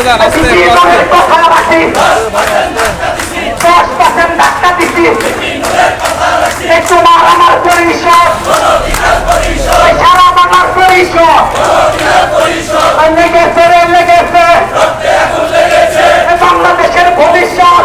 আস্তে যান আস্তে একটু আমার পরিষদ সারা বাংলার পরিষদ লেগেছে লেগেছে। বাংলাদেশের ভবিষ্যৎ।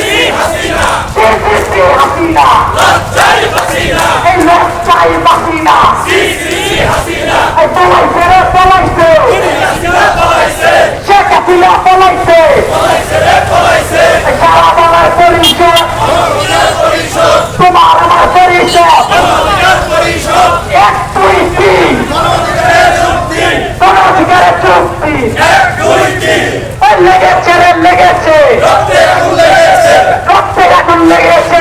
পরিষদ তোমার আমার পরিষদ এক দুই তিন গণঅধিকারের চুক্তি লেগেছে লেগেছে রক্তে আগুন লেগেছে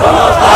সমস্ত